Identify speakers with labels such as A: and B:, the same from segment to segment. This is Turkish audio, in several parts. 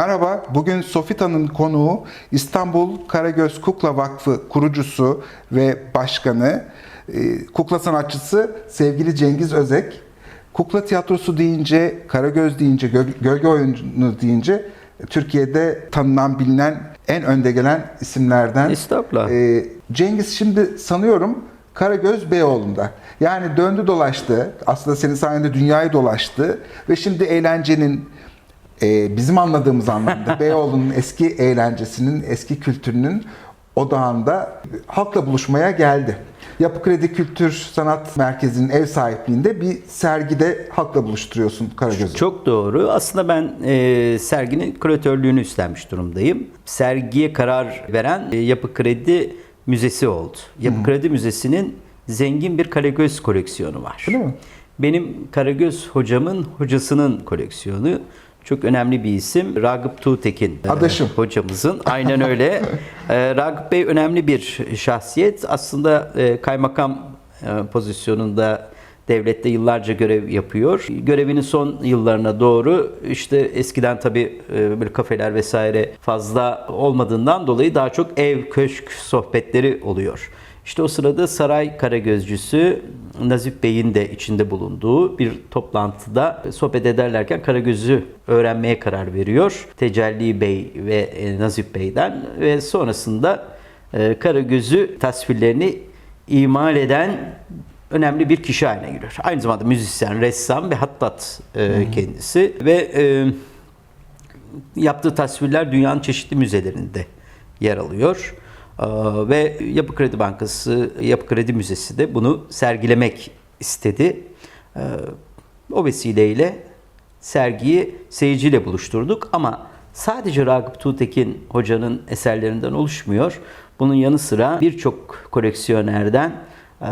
A: Merhaba, bugün Sofita'nın konuğu İstanbul Karagöz Kukla Vakfı kurucusu ve başkanı, e, kukla sanatçısı sevgili Cengiz Özek. Kukla tiyatrosu deyince, Karagöz deyince, gö- gölge oyunu deyince Türkiye'de tanınan, bilinen en önde gelen isimlerden.
B: Estağfurullah.
A: E, Cengiz şimdi sanıyorum Karagöz Beyoğlu'nda. Yani döndü dolaştı. Aslında senin sayende dünyayı dolaştı. Ve şimdi eğlencenin e, bizim anladığımız anlamda Beyoğlu'nun eski eğlencesinin, eski kültürünün odağında halkla buluşmaya geldi. Yapı Kredi Kültür Sanat Merkezi'nin ev sahipliğinde bir sergide halkla buluşturuyorsun Karagöz'ü.
B: Çok doğru. Aslında ben e, serginin küratörlüğünü üstlenmiş durumdayım. Sergiye karar veren e, Yapı Kredi Müzesi oldu. Yapı Kredi Müzesi'nin zengin bir Karagöz koleksiyonu var.
A: Öyle mi?
B: Benim Karagöz hocamın hocasının koleksiyonu. Çok önemli bir isim. Ragıp Tuğtekin e,
A: Adaşım.
B: hocamızın. Aynen öyle. e, Ragıp Bey önemli bir şahsiyet. Aslında e, kaymakam e, pozisyonunda devlette yıllarca görev yapıyor. Görevinin son yıllarına doğru işte eskiden tabii e, böyle kafeler vesaire fazla olmadığından dolayı daha çok ev, köşk sohbetleri oluyor. İşte o sırada saray karagözcüsü Nazif Bey'in de içinde bulunduğu bir toplantıda sohbet ederlerken Karagöz'ü öğrenmeye karar veriyor. Tecelli Bey ve e, Nazif Bey'den ve sonrasında e, Karagöz'ü tasvirlerini imal eden önemli bir kişi haline geliyor. Aynı zamanda müzisyen, ressam ve hattat e, kendisi ve e, yaptığı tasvirler dünyanın çeşitli müzelerinde yer alıyor. Ee, Ve Yapı Kredi Bankası, Yapı Kredi Müzesi de bunu sergilemek istedi. Ee, O vesileyle sergiyi seyirciyle buluşturduk ama sadece Ragıp Tuğtekin hocanın eserlerinden oluşmuyor. Bunun yanı sıra birçok koleksiyonerden e,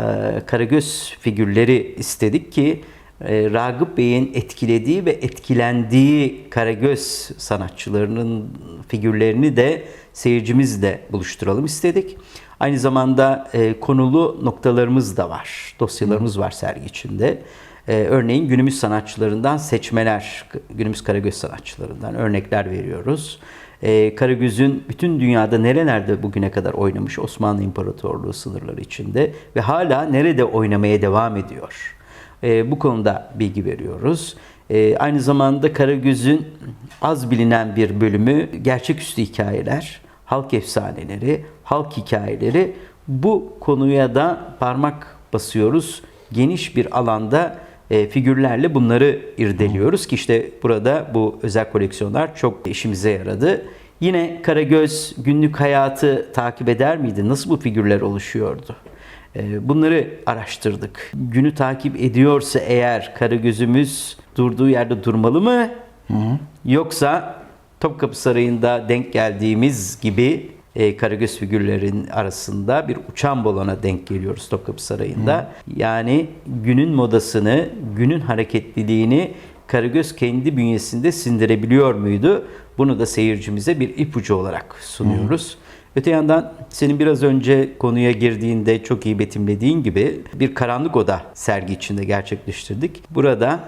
B: Karagöz figürleri istedik ki e, Ragıp Bey'in etkilediği ve etkilendiği Karagöz sanatçılarının figürlerini de seyircimizle buluşturalım istedik. Aynı zamanda e, konulu noktalarımız da var, dosyalarımız var sergi içinde. E, örneğin günümüz sanatçılarından seçmeler, günümüz Karagöz sanatçılarından örnekler veriyoruz. E, Karagöz'ün bütün dünyada nerelerde bugüne kadar oynamış Osmanlı İmparatorluğu sınırları içinde ve hala nerede oynamaya devam ediyor. E, bu konuda bilgi veriyoruz. E, aynı zamanda Karagöz'ün az bilinen bir bölümü gerçeküstü hikayeler, halk efsaneleri, halk hikayeleri. Bu konuya da parmak basıyoruz. Geniş bir alanda e, figürlerle bunları irdeliyoruz ki işte burada bu özel koleksiyonlar çok işimize yaradı. Yine Karagöz günlük hayatı takip eder miydi? Nasıl bu figürler oluşuyordu? E, Bunları araştırdık. Günü takip ediyorsa eğer Karagöz'ümüz durduğu yerde durmalı mı? Yoksa Topkapı Sarayı'nda denk geldiğimiz gibi e, Karagöz figürlerin arasında bir uçan balona denk geliyoruz Topkapı Sarayı'nda. Yani günün modasını, günün hareketliliğini Karagöz kendi bünyesinde sindirebiliyor muydu? Bunu da seyircimize bir ipucu olarak sunuyoruz. Öte yandan senin biraz önce konuya girdiğinde çok iyi betimlediğin gibi bir karanlık oda sergi içinde gerçekleştirdik. Burada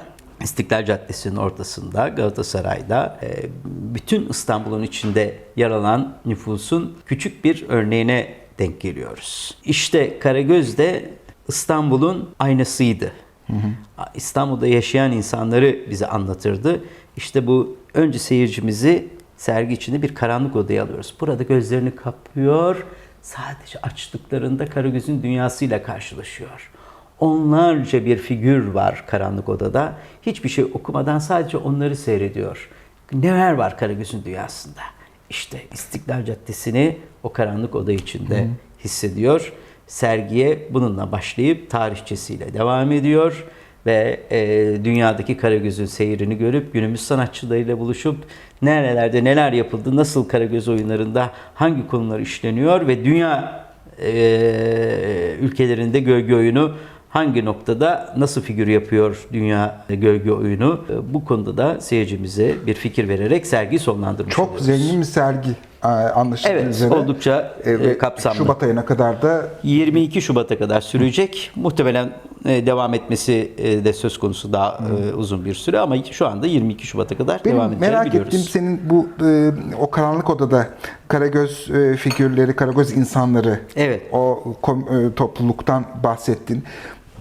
B: İstiklal Caddesi'nin ortasında Galatasaray'da e, bütün İstanbul'un içinde yer alan nüfusun küçük bir örneğine denk geliyoruz. İşte Karagöz de İstanbul'un aynasıydı. İstanbul'da yaşayan insanları bize anlatırdı. İşte bu önce seyircimizi sergi içinde bir karanlık odaya alıyoruz. Burada gözlerini kapıyor. Sadece açtıklarında Karagöz'ün dünyasıyla karşılaşıyor. Onlarca bir figür var karanlık odada. Hiçbir şey okumadan sadece onları seyrediyor. Neler var Karagöz'ün dünyasında? İşte İstiklal Caddesi'ni o karanlık oda içinde hissediyor. Sergiye bununla başlayıp tarihçesiyle devam ediyor ve e, dünyadaki Karagöz'ün seyrini görüp günümüz sanatçılarıyla buluşup nerelerde neler yapıldı, nasıl Karagöz oyunlarında hangi konular işleniyor ve dünya e, ülkelerinde gölge oyunu hangi noktada nasıl figür yapıyor dünya gölge oyunu E, bu konuda da seyircimize bir fikir vererek sergiyi sonlandırmış
A: Çok
B: oluyoruz.
A: zengin bir sergi. e, anlaşıldığı
B: Evet,
A: üzere.
B: oldukça
A: E,
B: e, kapsamlı.
A: Şubat ayına kadar da
B: 22 Şubat'a kadar sürecek. Muhtemelen e, devam etmesi e, de söz konusu daha e, uzun bir süre ama şu anda 22 Şubat'a kadar
A: Benim
B: devam edeceğini
A: merak
B: biliyoruz.
A: ettiğim senin bu e, o karanlık odada Karagöz e, figürleri, Karagöz insanları,
B: Evet.
A: o kom- e, topluluktan bahsettin.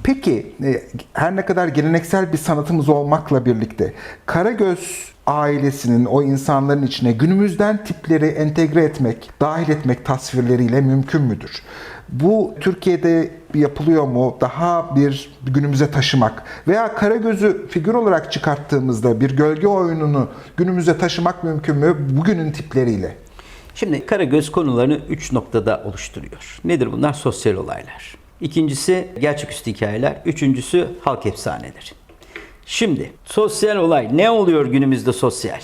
A: Peki e, her ne kadar geleneksel bir sanatımız olmakla birlikte Karagöz ailesinin o insanların içine günümüzden tipleri entegre etmek, dahil etmek tasvirleriyle mümkün müdür? Bu Türkiye'de yapılıyor mu? Daha bir günümüze taşımak veya Karagöz'ü figür olarak çıkarttığımızda bir gölge oyununu günümüze taşımak mümkün mü bugünün tipleriyle?
B: Şimdi Karagöz konularını 3 noktada oluşturuyor. Nedir bunlar? Sosyal olaylar. İkincisi gerçeküstü hikayeler. Üçüncüsü halk efsaneleri. Şimdi sosyal olay ne oluyor günümüzde sosyal?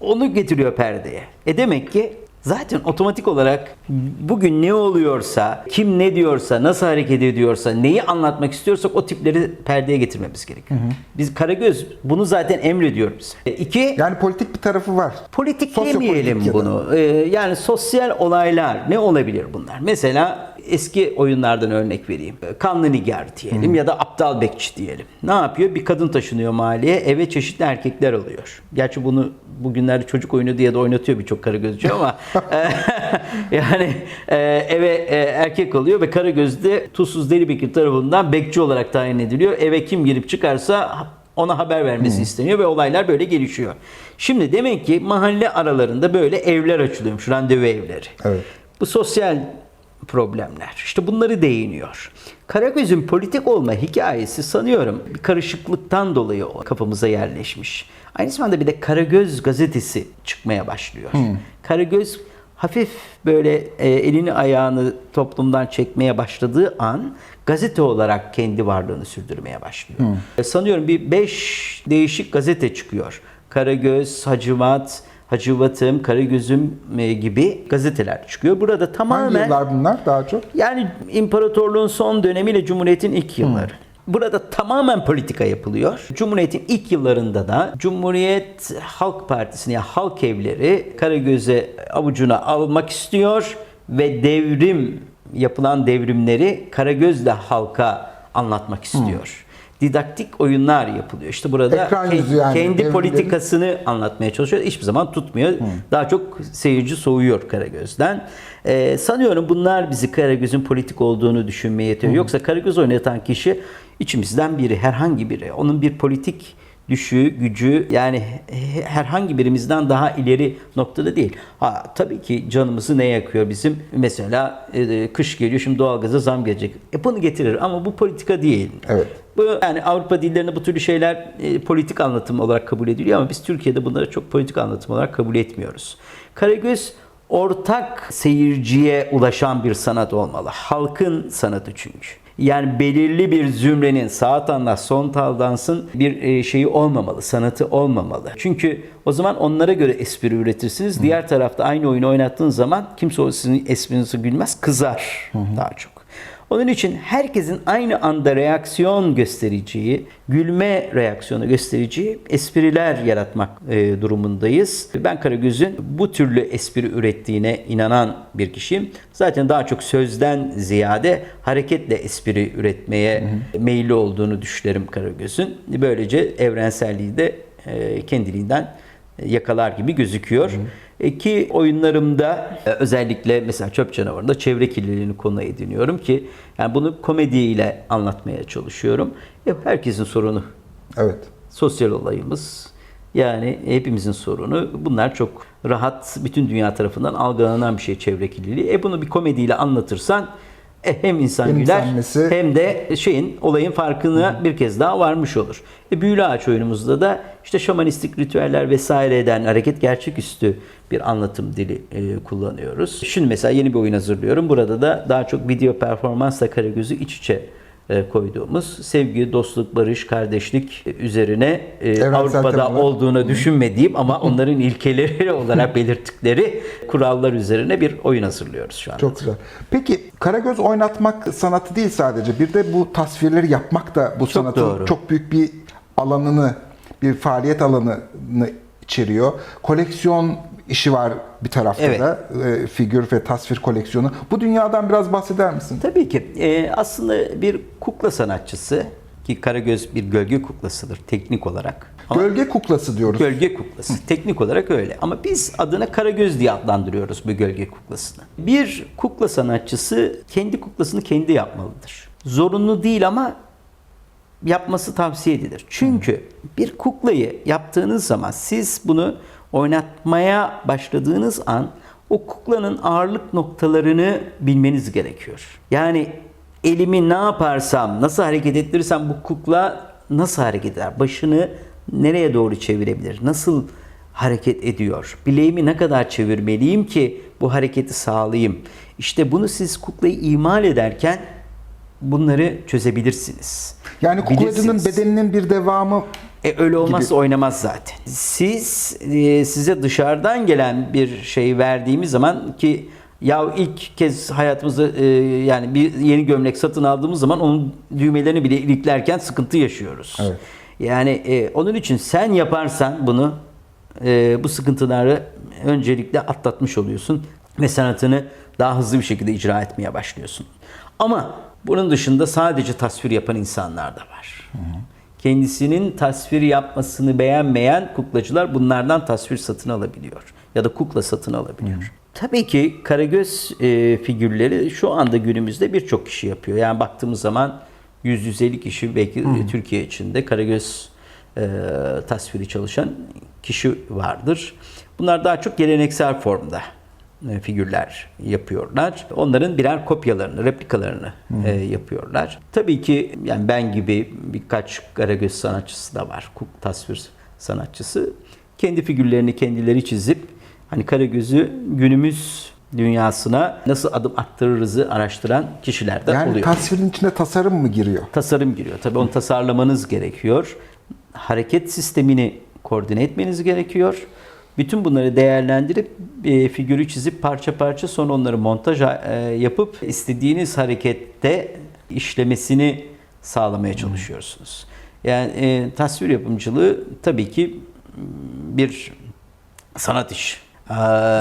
B: Onu getiriyor perdeye. E demek ki zaten otomatik olarak bugün ne oluyorsa, kim ne diyorsa, nasıl hareket ediyorsa, neyi anlatmak istiyorsak o tipleri perdeye getirmemiz gerekiyor. Biz Karagöz bunu zaten emrediyor bize. E, İki,
A: Yani politik bir tarafı var.
B: Politik demeyelim bunu. Ee, yani sosyal olaylar ne olabilir bunlar? Mesela eski oyunlardan örnek vereyim. Ee, Kanlı Nigar diyelim ya da Aptal Bekçi diyelim. Ne yapıyor? Bir kadın taşınıyor mahalleye, eve çeşitli erkekler alıyor. Gerçi bunu bugünlerde çocuk oyunu diye de oynatıyor birçok Karagözcü ama e, yani e, eve e, erkek alıyor ve Karagöz'de Tuzsuz Delibekir tarafından bekçi olarak tayin ediliyor. Eve kim girip çıkarsa ona haber vermesi isteniyor ve olaylar böyle gelişiyor. Şimdi demek ki mahalle aralarında böyle evler açılıyormuş, randevu evleri.
A: Evet.
B: Bu sosyal problemler. İşte bunları değiniyor. Karagöz'ün politik olma hikayesi sanıyorum bir karışıklıktan dolayı kafamıza yerleşmiş. Aynı zamanda bir de Karagöz gazetesi çıkmaya başlıyor. Karagöz hafif böyle e, elini ayağını toplumdan çekmeye başladığı an gazete olarak kendi varlığını sürdürmeye başlıyor. E, sanıyorum bir beş değişik gazete çıkıyor. Karagöz, Hacivat, Hacivat'ım, Karagöz'üm e, gibi gazeteler çıkıyor. Burada
A: Hangi
B: tamamen
A: yıllar bunlar daha çok?
B: yani imparatorluğun son dönemiyle Cumhuriyet'in ilk yılları. Burada tamamen politika yapılıyor. Cumhuriyet'in ilk yıllarında da Cumhuriyet Halk Partisi'ni yani halk evleri Karagöz'e avucuna almak istiyor ve devrim yapılan devrimleri Karagöz'le halka anlatmak istiyor. Didaktik oyunlar yapılıyor. İşte burada ke-
A: yani,
B: kendi
A: devrimlerin-
B: politikasını anlatmaya çalışıyor. Hiçbir zaman tutmuyor. Daha çok seyirci soğuyor Karagöz'den. Ee, sanıyorum bunlar bizi Karagöz'ün politik olduğunu düşünmeye yetiyor. Yoksa Karagöz oynatan kişi içimizden biri, herhangi biri. Onun bir politik düşüğü, gücü yani he- herhangi birimizden daha ileri noktada değil. Ha tabii ki canımızı ne yakıyor bizim? Mesela e, kış geliyor şimdi doğalgaza zam gelecek. E bunu getirir ama bu politika değil.
A: Evet.
B: Bu yani Avrupa dillerinde bu türlü şeyler e, politik anlatım olarak kabul ediliyor ama biz Türkiye'de bunları çok politik anlatım olarak kabul etmiyoruz. Karagöz ortak seyirciye ulaşan bir sanat olmalı. Halkın sanatı çünkü. Yani belirli bir zümrenin sağ tandas, son dansın bir e, şeyi olmamalı, sanatı olmamalı. Çünkü o zaman onlara göre espri üretirsiniz. Diğer tarafta aynı oyunu oynattığın zaman kimse o sizin esprinizi gülmez, kızar daha çok. Onun için herkesin aynı anda reaksiyon göstereceği, gülme reaksiyonu göstereceği espriler yaratmak e, durumundayız. Ben Karagöz'ün bu türlü espri ürettiğine inanan bir kişiyim. Zaten daha çok sözden ziyade hareketle espri üretmeye meyilli olduğunu düşünerim Karagöz'ün. Böylece evrenselliği de e, kendiliğinden yakalar gibi gözüküyor. E, Ki oyunlarımda e, özellikle mesela Çöp Canavarı'nda çevre kirliliğini konu ediniyorum ki yani bunu komediyle anlatmaya çalışıyorum. E, herkesin sorunu
A: Evet.
B: sosyal olayımız. Yani hepimizin sorunu. Bunlar çok rahat bütün dünya tarafından algılanan bir şey çevre kirliliği. E bunu bir komediyle anlatırsan e, hem insan güler hem de şeyin olayın farkına bir kez daha varmış olur. E, büyülü ağaç oyunumuzda da işte şamanistik ritüeller vesaire eden hareket gerçeküstü bir anlatım dili e, kullanıyoruz. Şimdi mesela yeni bir oyun hazırlıyorum. Burada da daha çok video performansla Karagöz'ü iç içe koyduğumuz sevgi, dostluk, barış, kardeşlik üzerine e,
A: Evrensel
B: Avrupa'da olduğunu düşünmediğim ama onların ilkeleri olarak belirttikleri kurallar üzerine bir oyun hazırlıyoruz şu an.
A: Çok güzel. Peki Karagöz oynatmak sanatı değil sadece. Bir de bu tasvirleri yapmak da bu sanatın
B: doğru.
A: çok büyük bir alanını, bir faaliyet alanını içeriyor. Koleksiyon işi var bir tarafta
B: Evet.
A: da e, figür ve tasvir koleksiyonu. Bu dünyadan biraz bahseder misin?
B: Tabii ki. Ee, aslında bir kukla sanatçısı ki Karagöz bir gölge kuklasıdır teknik olarak. Ama
A: Gölge kuklası diyoruz.
B: gölge kuklası. Teknik olarak öyle. Ama biz adına Karagöz diye adlandırıyoruz bu gölge kuklasını. Bir kukla sanatçısı kendi kuklasını kendi yapmalıdır. Zorunlu değil ama yapması tavsiye edilir. Çünkü bir kuklayı yaptığınız zaman siz bunu oynatmaya başladığınız an o kuklanın ağırlık noktalarını bilmeniz gerekiyor. Yani elimi ne yaparsam, nasıl hareket ettirirsem bu kukla nasıl hareket eder? Başını nereye doğru çevirebilir? Nasıl hareket ediyor? Bileğimi ne kadar çevirmeliyim ki bu hareketi sağlayayım? İşte bunu siz kuklayı imal ederken bunları çözebilirsiniz.
A: Yani
B: Bilirsiniz.
A: bedeninin bir devamı
B: E, öyle olmazsa oynamaz zaten. Siz e, size dışarıdan gelen bir şey verdiğimiz zaman ki ya ilk kez hayatımızda e, yani bir yeni gömlek satın aldığımız zaman onun düğmelerini bile iliklerken sıkıntı yaşıyoruz.
A: Evet.
B: Yani e, onun için sen yaparsan bunu e, bu sıkıntıları öncelikle atlatmış oluyorsun ve sanatını daha hızlı bir şekilde icra etmeye başlıyorsun. Ama bunun dışında sadece tasvir yapan insanlar da var. Kendisinin tasvir yapmasını beğenmeyen kuklacılar bunlardan tasvir satın alabiliyor ya da kukla satın alabiliyor. Tabii ki Karagöz e, figürleri şu anda günümüzde birçok kişi yapıyor. Yani baktığımız zaman 100-150 kişi belki Türkiye içinde Karagöz e, tasviri çalışan kişi vardır. Bunlar daha çok geleneksel formda figürler yapıyorlar. Onların birer kopyalarını, replikalarını e, yapıyorlar. Tabii ki yani ben gibi birkaç Karagöz sanatçısı da var. Tasvir sanatçısı. Kendi figürlerini kendileri çizip hani Karagöz'ü günümüz dünyasına nasıl adım attırırızı araştıran kişiler de
A: yani
B: oluyor
A: tasvirin içine tasarım mı giriyor?
B: tasarım giriyor. Tabii onu tasarlamanız gerekiyor. Hareket sistemini koordine etmeniz gerekiyor. Bütün bunları değerlendirip e, figürü çizip parça parça sonra onları montaj e, yapıp istediğiniz harekette işlemesini sağlamaya çalışıyorsunuz. Yani e, tasvir yapımcılığı tabii ki bir sanat işi. Ee,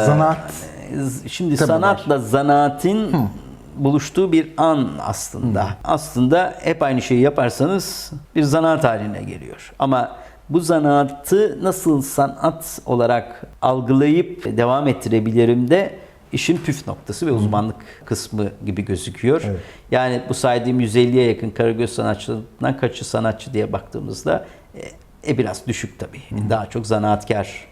A: Zanaat.
B: Şimdi
A: Tabii
B: sanatla zanaatin buluştuğu bir an aslında. Aslında hep aynı şeyi yaparsanız bir zanaat haline geliyor. Ama bu zanaatı nasıl sanat olarak algılayıp devam ettirebilirim de işin püf noktası ve uzmanlık kısmı gibi gözüküyor.
A: Evet.
B: Yani bu saydığım 150'ye yakın Karagöz sanatçılarından kaçı sanatçı diye baktığımızda e, e, biraz düşük tabii. Daha çok zanaatkar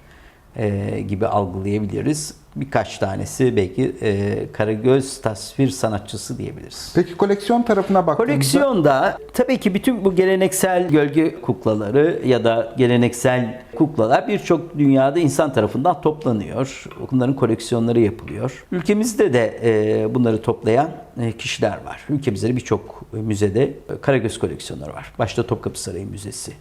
B: e, gibi algılayabiliriz. Birkaç tanesi belki e, Karagöz tasvir sanatçısı diyebiliriz.
A: Peki koleksiyon tarafına baktığımızda
B: Koleksiyonda tabii ki bütün bu geleneksel gölge kuklaları ya da geleneksel kuklalar birçok dünyada insan tarafından toplanıyor. Bunların koleksiyonları yapılıyor. Ülkemizde de e, bunları toplayan e, kişiler var. Ülkemizde de birçok müzede Karagöz koleksiyonları var. Başta Topkapı Sarayı Müzesi,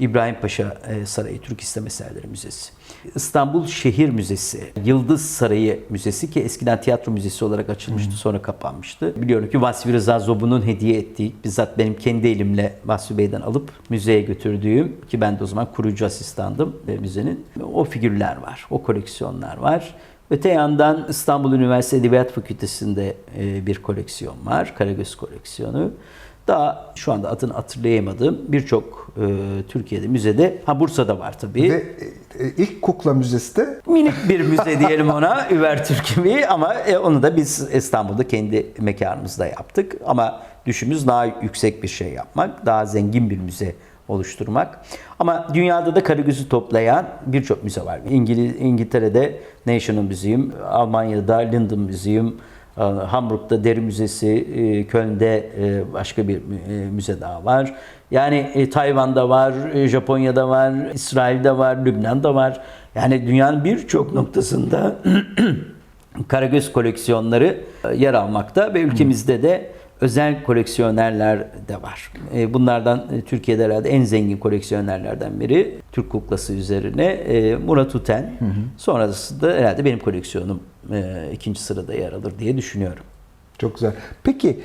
B: İbrahim Paşa e, Sarayı Türk İslam Eserleri Müzesi, İstanbul Şehir Müzesi, Yıldız Sarayı Müzesi ki eskiden tiyatro müzesi olarak açılmıştı sonra kapanmıştı. Biliyorum ki Vasfi Rıza Zobu'nun hediye ettiği, bizzat benim kendi elimle Vasfi Bey'den alıp müzeye götürdüğüm ki ben de o zaman kurucu asistandım e, müzenin. O figürler var, o koleksiyonlar var. Öte yandan İstanbul Üniversitesi Edebiyat Fakültesi'nde e, bir koleksiyon var, Karagöz koleksiyonu. Daha şu anda adını hatırlayamadığım birçok e, Türkiye'de müzede, ha Bursa'da var tabii.
A: ve e, e, ilk kukla müzesi de
B: Minik bir müze diyelim ona, Übertürk gibi ama e, onu da biz İstanbul'da kendi mekanımızda yaptık. Ama düşümüz daha yüksek bir şey yapmak, daha zengin bir müze oluşturmak. Ama dünyada da Karagöz'ü toplayan birçok müze var. İngiliz, İngiltere'de National Museum, Almanya'da Linden Museum, Hamburg'da Deri Müzesi, e, Köln'de e, başka bir e, müze daha var. Yani Tayvan'da var, Japonya'da var, İsrail'de var, Lübnan'da var. Yani dünyanın birçok noktasında Karagöz koleksiyonları yer almakta ve ülkemizde de özel koleksiyonerler de var. E, Bunlardan e, Türkiye'de herhalde en zengin koleksiyonerlerden biri Türk kuklası üzerine e, Murat Uten. Sonrasında herhalde benim koleksiyonum ikinci sırada yer alır diye düşünüyorum.
A: çok güzel. Peki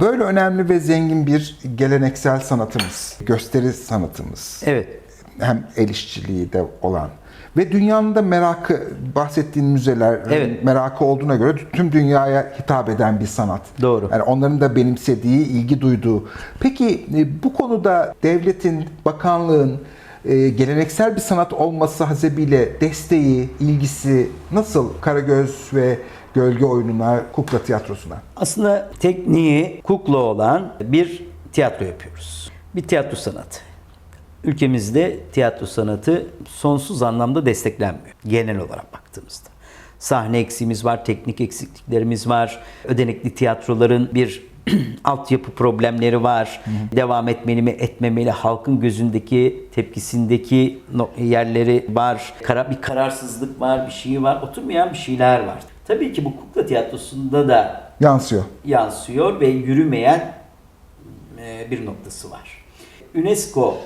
A: böyle önemli ve zengin bir geleneksel sanatımız, gösteri sanatımız,
B: Evet.
A: hem el işçiliği de olan Ve dünyanın da merakı, bahsettiğin müzeler
B: Evet.
A: merakı olduğuna göre tüm dünyaya hitap eden bir sanat.
B: Doğru.
A: Yani onların da benimsediği, ilgi duyduğu. Peki e, bu konuda devletin, bakanlığın e, geleneksel bir sanat olması hasebiyle desteği, ilgisi nasıl Karagöz ve Gölge Oyununa, Kukla Tiyatrosu'na?
B: Aslında tekniği kukla olan bir tiyatro yapıyoruz. Bir tiyatro sanatı. Ülkemizde tiyatro sanatı sonsuz anlamda desteklenmiyor genel olarak baktığımızda. Sahne eksiğimiz var, teknik eksikliklerimiz var. Ödenekli tiyatroların bir altyapı problemleri var. Devam etmeli mi, etmemeli, halkın gözündeki, tepkisindeki yerleri var. Kara, bir kararsızlık var, bir şey var. Oturmayan bir şeyler var. Tabii ki bu kukla tiyatrosunda da
A: Yansıyor.
B: yansıyor ve yürümeyen e, bir noktası var. UNESCO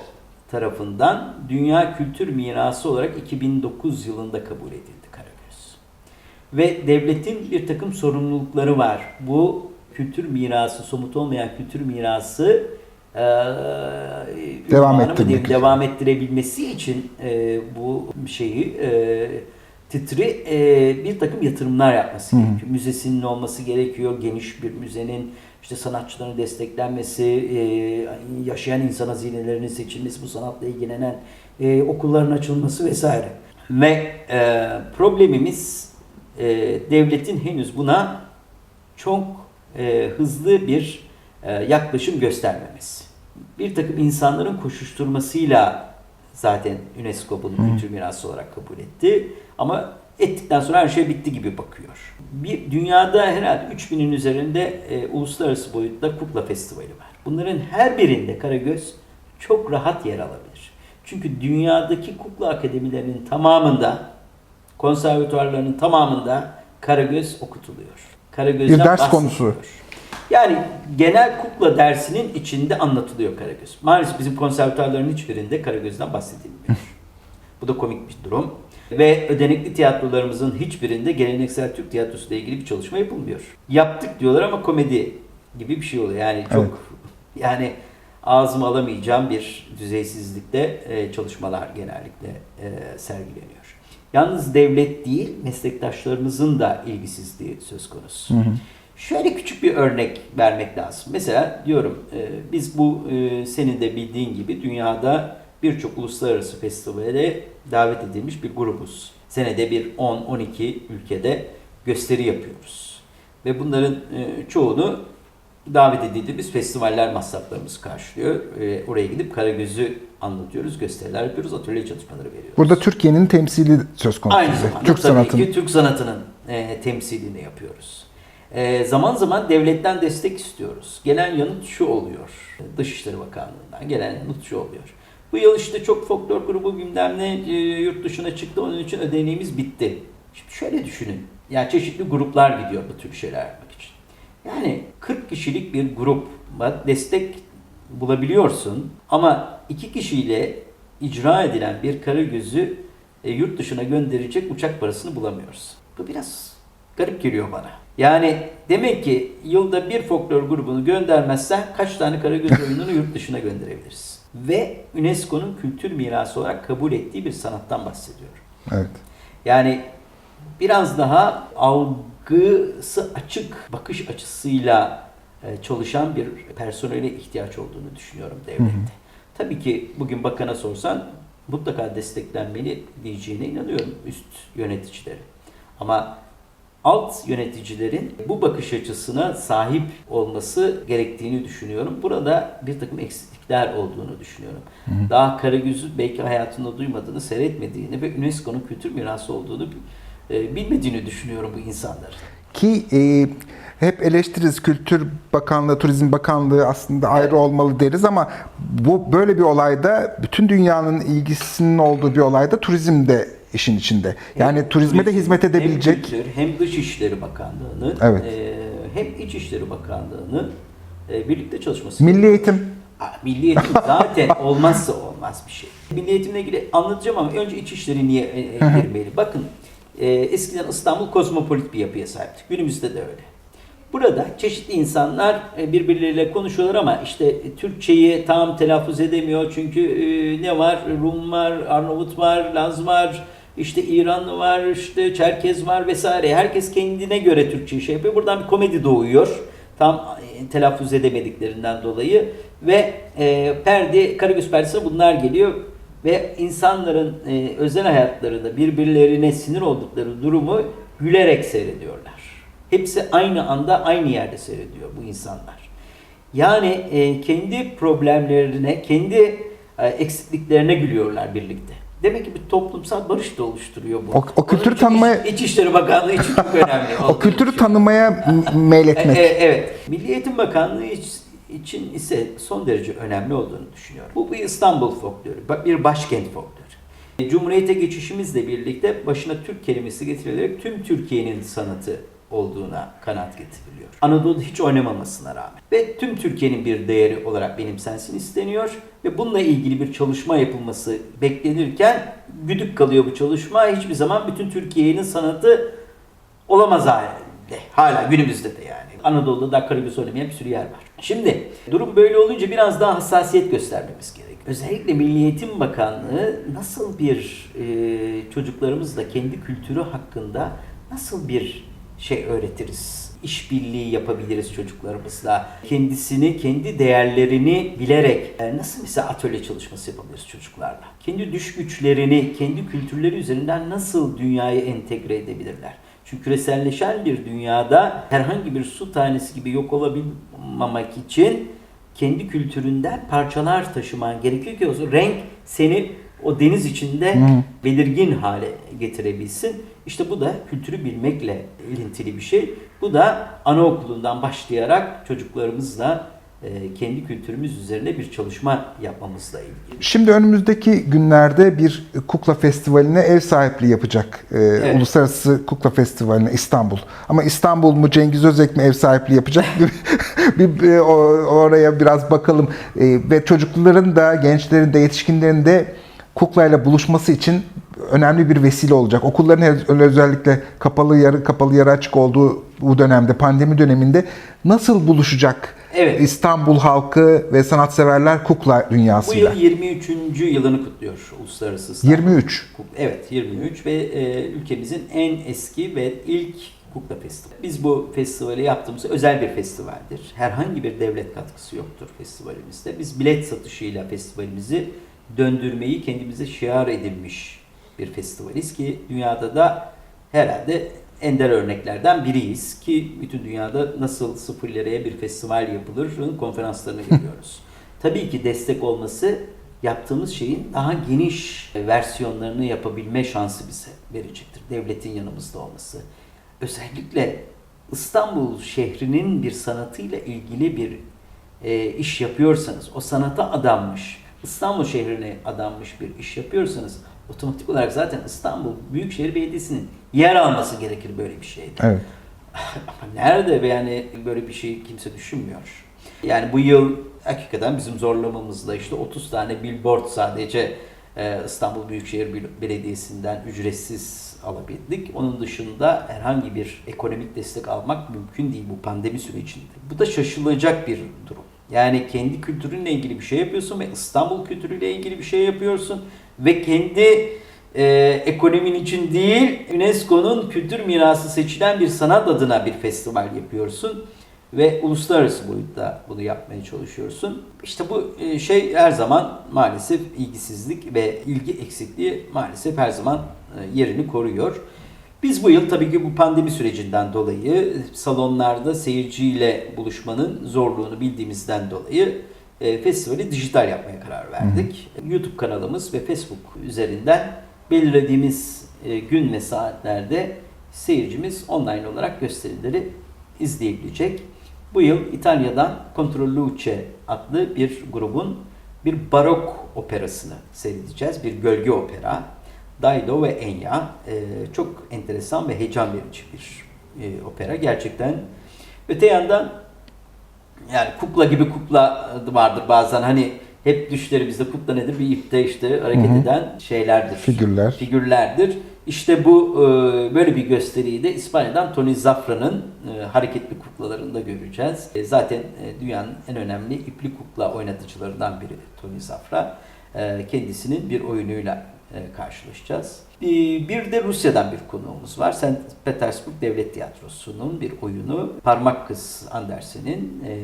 B: tarafından Dünya Kültür Mirası olarak 2009 yılında kabul edildi Karagöz. Ve devletin bir takım sorumlulukları var. Bu kültür mirası, somut olmayan kültür mirası e, mı
A: ettirmek.
B: devam ettirebilmesi için e, bu şeyi e, titri e, bir takım yatırımlar yapması gerekiyor. Müzesinin olması gerekiyor. Geniş bir müzenin işte sanatçıların desteklenmesi, e, yaşayan insan hazinelerinin seçilmesi, bu sanatla ilgilenen e, okulların açılması vesaire. Ve e, problemimiz e, devletin henüz buna çok e, hızlı bir e, yaklaşım göstermemesi. Bir takım insanların koşuşturmasıyla zaten UNESCO bunu kültür mirası olarak kabul etti. Ama ettikten sonra her şey bitti gibi bakıyor. Bir dünyada herhalde 3000'in üzerinde e, uluslararası boyutta kukla festivali var. Bunların her birinde Karagöz çok rahat yer alabilir. Çünkü dünyadaki kukla akademilerinin tamamında, konservatuarlarının tamamında Karagöz okutuluyor. Karagöz'den
A: Bir ders konusu.
B: Yani genel kukla dersinin içinde anlatılıyor Karagöz. Maalesef bizim konservatuarların hiçbirinde Karagöz'den bahsedilmiyor. Bu da komik bir durum. Ve ödenekli tiyatrolarımızın hiçbirinde geleneksel Türk tiyatrosu ile ilgili bir çalışma yapılmıyor. Yaptık diyorlar ama komedi gibi bir şey oluyor. Yani çok
A: Evet.
B: yani ağzıma alamayacağım bir düzeysizlikte e, çalışmalar genellikle e, sergileniyor. Yalnız devlet değil, meslektaşlarımızın da ilgisizliği söz konusu. Şöyle küçük bir örnek vermek lazım. Mesela diyorum e, biz bu e, senin de bildiğin gibi dünyada birçok uluslararası festivale davet edilmiş bir grubuz. Senede bir 10-12 ülkede gösteri yapıyoruz. Ve bunların e, çoğunu davet edildiğimiz festivaller masraflarımızı karşılıyor. E, oraya gidip Karagöz'ü anlatıyoruz, gösteriler yapıyoruz, atölye çalışmaları veriyoruz.
A: Burada Türkiye'nin temsili söz konusu.
B: Aynı zamanda
A: Türk sanatının.
B: ki Türk sanatının e, temsilini yapıyoruz. E, zaman zaman devletten destek istiyoruz. Gelen yanıt şu oluyor. Dışişleri Bakanlığı'ndan gelen yanıt şu oluyor. Bu yıl işte çok folklor grubu bilmem ne e, yurt dışına çıktı onun için ödeneğimiz bitti. Şimdi şöyle düşünün. Yani çeşitli gruplar gidiyor bu tür şeyler yapmak için. Yani 40 kişilik bir gruba destek bulabiliyorsun ama iki kişiyle icra edilen bir Karagöz'ü e, yurt dışına gönderecek uçak parasını bulamıyoruz. Bu biraz garip geliyor bana. Yani demek ki yılda bir folklor grubunu göndermezsen kaç tane Karagöz oyununu yurt dışına gönderebiliriz? Ve UNESCO'nun kültür mirası olarak kabul ettiği bir sanattan bahsediyorum.
A: Evet.
B: Yani biraz daha algısı açık bakış açısıyla e, çalışan bir personele ihtiyaç olduğunu düşünüyorum devlette. Tabii ki bugün bakana sorsan mutlaka desteklenmeli diyeceğine inanıyorum üst yöneticileri. Ama alt yöneticilerin bu bakış açısına sahip olması gerektiğini düşünüyorum. Burada bir takım eksiklikler olduğunu düşünüyorum. Daha Karagöz'ü belki hayatında duymadığını, seyretmediğini ve UNESCO'nun kültür mirası olduğunu e, bilmediğini düşünüyorum bu insanların.
A: Ki e, hep eleştiririz Kültür Bakanlığı, Turizm Bakanlığı aslında ayrı olmalı deriz ama bu böyle bir olayda bütün dünyanın ilgisinin olduğu bir olayda turizm de işin içinde. Yani
B: Hem
A: turizme de hizmet edebilecek.
B: Hem kültür, hem Dışişleri Bakanlığı'nın,
A: Evet.
B: e, hem İçişleri Bakanlığı'nın e, birlikte çalışması.
A: Milli eğitim.
B: Aa, Milli eğitim zaten olmazsa olmaz bir şey. Milli eğitimle ilgili anlatacağım ama önce İçişleri niye e, e, girmeli? Bakın e, eskiden İstanbul kozmopolit bir yapıya sahipti. Günümüzde de öyle. Burada çeşitli insanlar e, birbirleriyle konuşuyorlar ama işte e, Türkçeyi tam telaffuz edemiyor. Çünkü ne var? Rum var, Arnavut var, Laz var, İşte İranlı var, işte Çerkez var vesaire. Herkes kendine göre Türkçe şey yapıyor. Buradan bir komedi doğuyor. Tam e, telaffuz edemediklerinden dolayı. Ve e, perde, Karagöz perdesine bunlar geliyor. Ve insanların e, özel hayatlarında birbirlerine sinir oldukları durumu gülerek seyrediyorlar. Hepsi aynı anda aynı yerde seyrediyor bu insanlar. Yani e, kendi problemlerine, kendi e, eksikliklerine gülüyorlar birlikte. Demek ki bir toplumsal barış da oluşturuyor bu.
A: O- o kültürü
B: için
A: tanımaya-
B: İç, İçişleri Bakanlığı için çok önemli.
A: O kültürü tanımaya m- meyletmek.
B: E, e, evet. Milli Eğitim Bakanlığı iç- için ise son derece önemli olduğunu düşünüyorum. Bu bir İstanbul folkloru, bir başkent folkloru. E, Cumhuriyete geçişimizle birlikte başına Türk kelimesi getirilerek tüm Türkiye'nin sanatı olduğuna kanaat getiriliyor. Anadolu hiç oynamamasına rağmen. Ve tüm Türkiye'nin bir değeri olarak benimsensin isteniyor ve bununla ilgili bir çalışma yapılması beklenirken güdük kalıyor bu çalışma. Hiçbir zaman bütün Türkiye'nin sanatı olamaz halde. Hala günümüzde de yani. Anadolu'da da Karagöz oynamayan bir sürü yer var. Şimdi durum böyle olunca biraz daha hassasiyet göstermemiz gerek. Özellikle Milli Eğitim Bakanlığı nasıl bir e, çocuklarımızla kendi kültürü hakkında nasıl bir şey öğretiriz? İşbirliği yapabiliriz çocuklarımızla. Kendisini, kendi değerlerini bilerek e, nasıl mesela atölye çalışması yapabiliriz çocuklarla? Kendi düş güçlerini, kendi kültürleri üzerinden nasıl dünyaya entegre edebilirler? Çünkü küreselleşen bir dünyada herhangi bir su tanesi gibi yok olabilmemek için kendi kültüründen parçalar taşıman gerekiyor ki o renk seni o deniz içinde belirgin hale getirebilsin. İşte bu da kültürü bilmekle ilintili bir şey. Bu da anaokulundan başlayarak çocuklarımızla e, kendi kültürümüz üzerine bir çalışma yapmamızla ilgili.
A: Şimdi önümüzdeki günlerde bir kukla festivaline ev sahipliği yapacak. Ee, Uluslararası Kukla Festivali'ne İstanbul. Ama İstanbul mu Cengiz Özek mi ev sahipliği yapacak? bir, oraya biraz bakalım. Ee, ve çocukların da, gençlerin de, yetişkinlerin de kuklayla buluşması için önemli bir vesile olacak. Okulların özellikle kapalı yarı kapalı yarı açık olduğu bu dönemde, pandemi döneminde nasıl buluşacak
B: Evet.
A: İstanbul halkı ve sanatseverler kukla
B: Bu
A: dünyasıyla?
B: yıl 23. yılını kutluyor Uluslararası İstanbul 23.
A: 23.
B: Evet 23 ve e, ülkemizin en eski ve ilk kukla festivali. Biz bu festivali yaptığımız özel bir festivaldir. Herhangi bir devlet katkısı yoktur festivalimizde. Biz bilet satışıyla festivalimizi döndürmeyi kendimize şiar edinmiş bir festivaliz ki dünyada da herhalde ender örneklerden biriyiz ki bütün dünyada nasıl sıfır liraya bir festival yapılırın konferanslarını görüyoruz. Tabii ki destek olması yaptığımız şeyin daha geniş versiyonlarını yapabilme şansı bize verecektir. Devletin yanımızda olması. Özellikle İstanbul şehrinin bir sanatıyla ilgili bir e, iş yapıyorsanız, o sanata adanmış, İstanbul şehrine adanmış bir iş yapıyorsanız otomatik olarak zaten İstanbul Büyükşehir Belediyesi'nin yer alması gerekir böyle bir şeyde.
A: Evet.
B: Ama nerede yani böyle bir şey kimse düşünmüyor. Yani bu yıl hakikaten bizim zorlamamızla işte 30 tane billboard sadece e, İstanbul Büyükşehir Bel- Belediyesi'nden ücretsiz alabildik. Onun dışında herhangi bir ekonomik destek almak mümkün değil bu pandemi sürecinde. Bu da şaşılacak bir durum. Yani kendi kültürünle ilgili bir şey yapıyorsun ve İstanbul kültürüyle ilgili bir şey yapıyorsun ve kendi e, ekonomin için değil UNESCO'nun kültür mirası seçilen bir sanat adına bir festival yapıyorsun ve uluslararası boyutta bunu yapmaya çalışıyorsun. İşte bu e, şey her zaman maalesef ilgisizlik ve ilgi eksikliği maalesef her zaman e, yerini koruyor. Biz bu yıl tabii ki bu pandemi sürecinden dolayı salonlarda seyirciyle buluşmanın zorluğunu bildiğimizden dolayı e, festivali dijital yapmaya karar verdik. YouTube kanalımız ve Facebook üzerinden belirlediğimiz e, gün ve saatlerde seyircimiz online olarak gösterileri izleyebilecek. Bu yıl İtalya'dan Controluce adlı bir grubun bir barok operasını seyredeceğiz. Bir gölge opera. Daido ve Enya. E, çok enteresan ve heyecan verici bir e, opera. Gerçekten. Öte yandan yani kukla gibi kukla vardır bazen hani hep düşlerimizde kukla nedir? Bir ipte işte hareket
A: Hı hı.
B: eden şeylerdir.
A: Figürler.
B: Figürlerdir. İşte bu e, böyle bir gösteriyi de İspanya'dan Tony Zafra'nın e, hareketli kuklalarında göreceğiz. E, zaten dünyanın en önemli ipli kukla oynatıcılarından biri Tony Zafra. Kendisinin bir oyunuyla karşılaşacağız. Bir, bir de Rusya'dan bir konuğumuz var. St. Petersburg Devlet Tiyatrosu'nun bir oyunu. Parmak Kız Andersen'in e,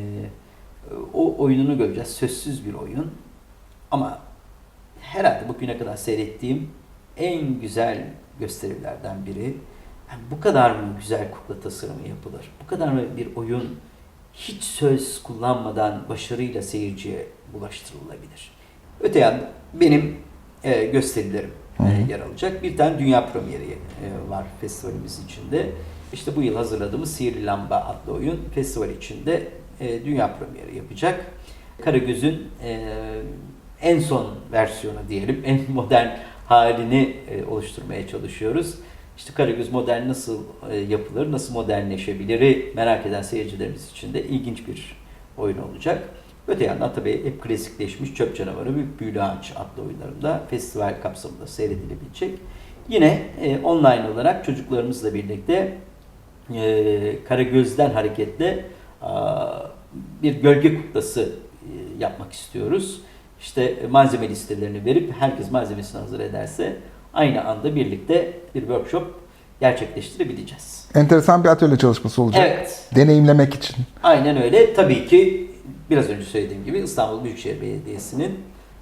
B: o oyununu göreceğiz. Sözsüz bir oyun. Ama herhalde bugüne kadar seyrettiğim en güzel gösterilerden biri. Yani bu kadar mı güzel kukla tasarımı yapılır? Bu kadar mı bir oyun hiç söz kullanmadan başarıyla seyirciye ulaştırılabilir? Öte yandan benim e, gösterilerim e, yer alacak. Bir tane dünya premieri e, var festivalimiz içinde. İşte bu yıl hazırladığımız Sihirli Lamba adlı oyun festival içinde e, dünya premieri yapacak. Karagöz'ün e, en son versiyonu diyelim, en modern halini e, oluşturmaya çalışıyoruz. İşte Karagöz modern nasıl e, yapılır, nasıl modernleşebiliri merak eden seyircilerimiz için de ilginç bir oyun olacak. Öte yandan tabii hep klasikleşmiş Çöp Canavarı Büyük Büyülü Ağaç adlı oyunlarında festival kapsamında seyredilebilecek. Yine e, online olarak çocuklarımızla birlikte e, Karagöz'den hareketle a, bir gölge kuklası e, yapmak istiyoruz. İşte malzeme listelerini verip herkes malzemesini hazır ederse aynı anda birlikte bir workshop gerçekleştirebileceğiz.
A: Enteresan bir atölye çalışması olacak.
B: Evet.
A: Deneyimlemek için.
B: Aynen öyle. Tabii ki biraz önce söylediğim gibi İstanbul Büyükşehir Belediyesi'nin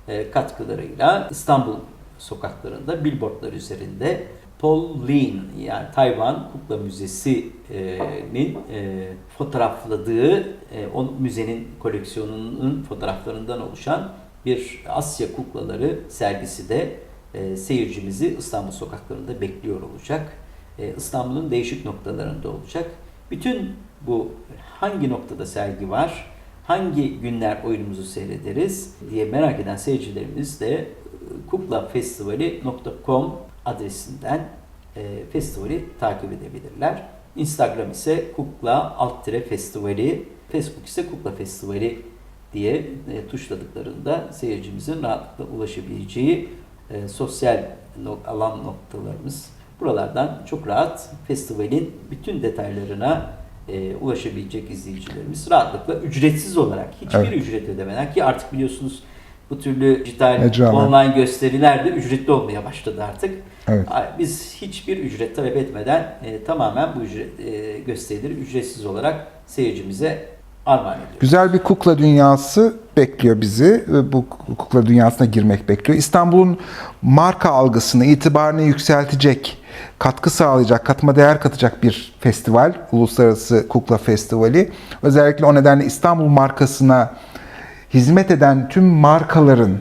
B: e, katkılarıyla İstanbul sokaklarında, billboardlar üzerinde Paul Lin yani Tayvan Kukla Müzesi'nin e, fotoğrafladığı e, o müzenin koleksiyonunun fotoğraflarından oluşan bir Asya kuklaları sergisi de seyircimizi İstanbul sokaklarında bekliyor olacak. İstanbul'un değişik noktalarında olacak. Bütün bu hangi noktada sergi var, hangi günler oyunumuzu seyrederiz diye merak eden seyircilerimiz de e, kuklafestivali.com adresinden e, festivali takip edebilirler. Instagram ise kukla alt tire festivali, Facebook ise kukla festivali diye e, tuşladıklarında seyircimizin rahatlıkla ulaşabileceği e, sosyal no- alan noktalarımız. Buralardan çok rahat festivalin bütün detaylarına e, ulaşabilecek izleyicilerimiz rahatlıkla ücretsiz olarak hiçbir
A: Evet.
B: ücret ödemeden ki artık biliyorsunuz bu türlü dijital
A: Mecralar.
B: online gösteriler de ücretli olmaya başladı artık.
A: Evet.
B: Biz hiçbir ücret talep etmeden e, tamamen bu ücret, e, gösterileri ücretsiz olarak seyircimize armağan ediyoruz.
A: Güzel bir kukla dünyası bekliyor bizi. Bu kukla dünyasına girmek bekliyor. İstanbul'un marka algısını, itibarını yükseltecek, katkı sağlayacak, katma değer katacak bir festival. Uluslararası Kukla Festivali. Özellikle o nedenle İstanbul markasına hizmet eden tüm markaların,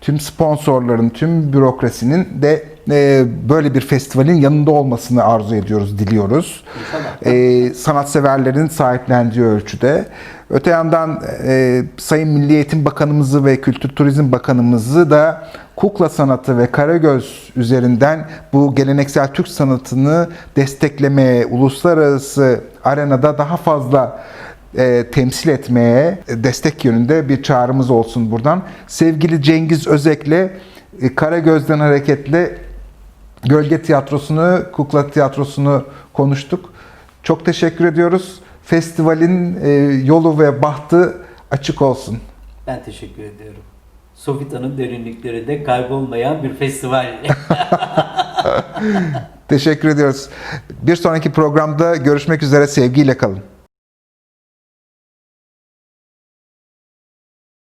A: tüm sponsorların, tüm bürokrasinin de e, böyle bir festivalin yanında olmasını arzu ediyoruz, diliyoruz. E, sanatseverlerin sahiplendiği ölçüde. Öte yandan e, Sayın Milli Eğitim Bakanımızı ve Kültür Turizm Bakanımızı da kukla sanatı ve Karagöz üzerinden bu geleneksel Türk sanatını desteklemeye, uluslararası arenada daha fazla e, temsil etmeye destek yönünde bir çağrımız olsun buradan. Sevgili Cengiz Özek'le e, Karagöz'den hareketle Gölge Tiyatrosu'nu, Kukla Tiyatrosu'nu konuştuk. Çok teşekkür ediyoruz. Festivalin e, yolu ve bahtı açık olsun.
B: Ben teşekkür ediyorum. Sofita'nın derinliklerinde kaybolmayan bir festival.
A: Teşekkür ediyoruz. Bir sonraki programda görüşmek üzere. Sevgiyle kalın.